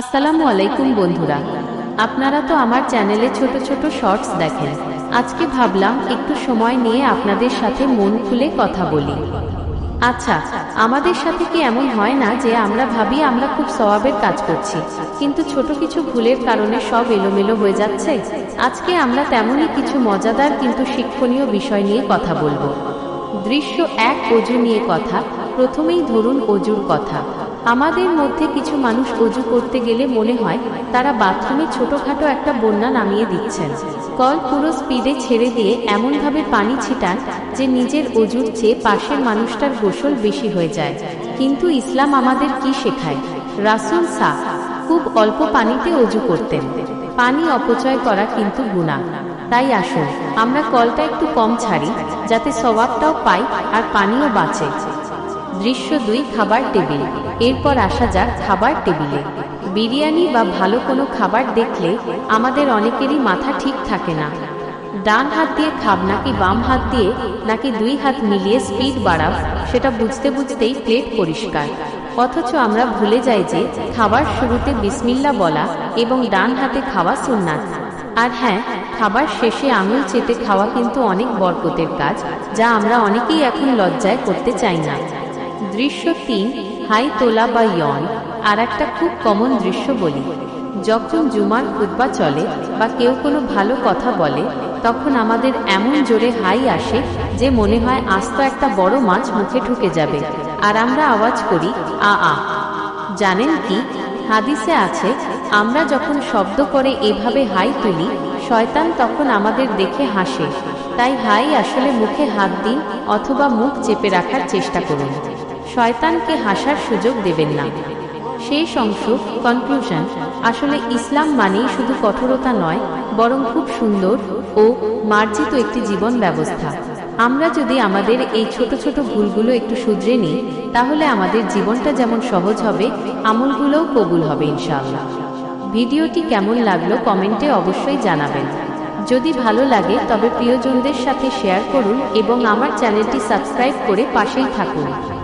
আসসালামু আলাইকুম, বন্ধুরা। আপনারা তো আমার চ্যানেলে ছোট ছোট শর্টস দেখেন। আজকে ভাবলাম একটু সময় নিয়ে আপনাদের সাথে মন খুলে কথা বলি। আচ্ছা আমাদের সাথে কি এমন হয় না যে আমরা ভাবি আমরা খুব সওয়াবের কাজ করছি, কিন্তু ছোট কিছু ভুলের কারণে সব এলোমেলো হয়ে যাচ্ছে? আজকে আমরা তেমনই কিছু মজাদার কিন্তু শিক্ষণীয় বিষয় নিয়ে কথা বলব। দৃশ্য এক অজু নিয়ে কথা। প্রথমেই ধরুন অজুর কথা। আমাদের মধ্যে কিছু মানুষ অজু করতে গেলে মনে হয় তারা বাথরুমে ছোটখাটো একটা বন্যা নামিয়ে দিচ্ছেন। কল পুরো স্পিডে ছেড়ে দিয়ে এমনভাবে পানি ছিটান যে নিজের অজুর চেয়ে পাশের মানুষটার গোসল বেশি হয়ে যায়। কিন্তু ইসলাম আমাদের কি শেখায়? রাসুল সা, খুব অল্প পানিতে অজু করতেন। পানি অপচয় করা কিন্তু গুণা তাই আসুন, আমরা কলটা একটু কম ছাড়ি, যাতে স্বভাবটাও পাই আর পানিও বাঁচে। দৃশ্য দুই, খাবার টেবিল। এরপর আসা যাক খাবার টেবিলে। বিরিয়ানি বা ভালো কোনো খাবার দেখলে আমাদের অনেকেরই মাথা ঠিক থাকে না। ডান হাত দিয়ে খাব নাকি বাম হাত দিয়ে, নাকি দুই হাত মিলিয়ে স্পিড বাড়াও সেটা বুঝতে বুঝতেই প্লেট পরিষ্কার। অথচ আমরা ভুলে যাই যে খাবার শুরুতে বিসমিল্লা বলা এবং ডান হাতে খাওয়া সুন্নাত। আর হ্যাঁ খাবার শেষে আঙুল চেটে খাওয়া কিন্তু অনেক বরকতের কাজ, যা আমরা অনেকেই এখন লজ্জায় করতে চাই না। দৃশ্য তিন, হাই তোলা বা ইয়ন, আর একটা খুব কমন দৃশ্য বলি। যখন জুমার খুতবা চলে বা কেউ কোনো ভালো কথা বলে, তখন আমাদের এমন জোরে হাই আসে যে মনে হয় আস্ত একটা বড় মাছ মুখে ঢুকে যাবে, আর আমরা আওয়াজ করি, আ আ। জানেন কি? হাদিসে আছে, আমরা যখন শব্দ করে এভাবে হাই তুলি, শয়তান তখন আমাদের দেখে হাসে। তাই হাই আসলে মুখে হাত দিন অথবা মুখ চেপে রাখার চেষ্টা করুন। শয়তানকে হাসার সুযোগ দেবেন না। শেষ অংশ কনক্লুশন আসলে ইসলাম মানেই শুধু কঠোরতা নয়, বরং খুব সুন্দর ও মার্জিত একটি জীবন ব্যবস্থা। আমরা যদি আমাদের এই ছোট ছোট ভুলগুলো একটু শুধরে নিই, তাহলে আমাদের জীবনটা যেমন সহজ হবে, আমলগুলোও কবুল হবে ইনশাআল্লাহ। ভিডিওটি কেমন লাগল কমেন্টে অবশ্যই জানাবেন। যদি ভালো লাগে, তবে প্রিয়জনদের সাথে শেয়ার করুন এবং আমার চ্যানেলটি সাবস্ক্রাইব করে পাশেই থাকুন।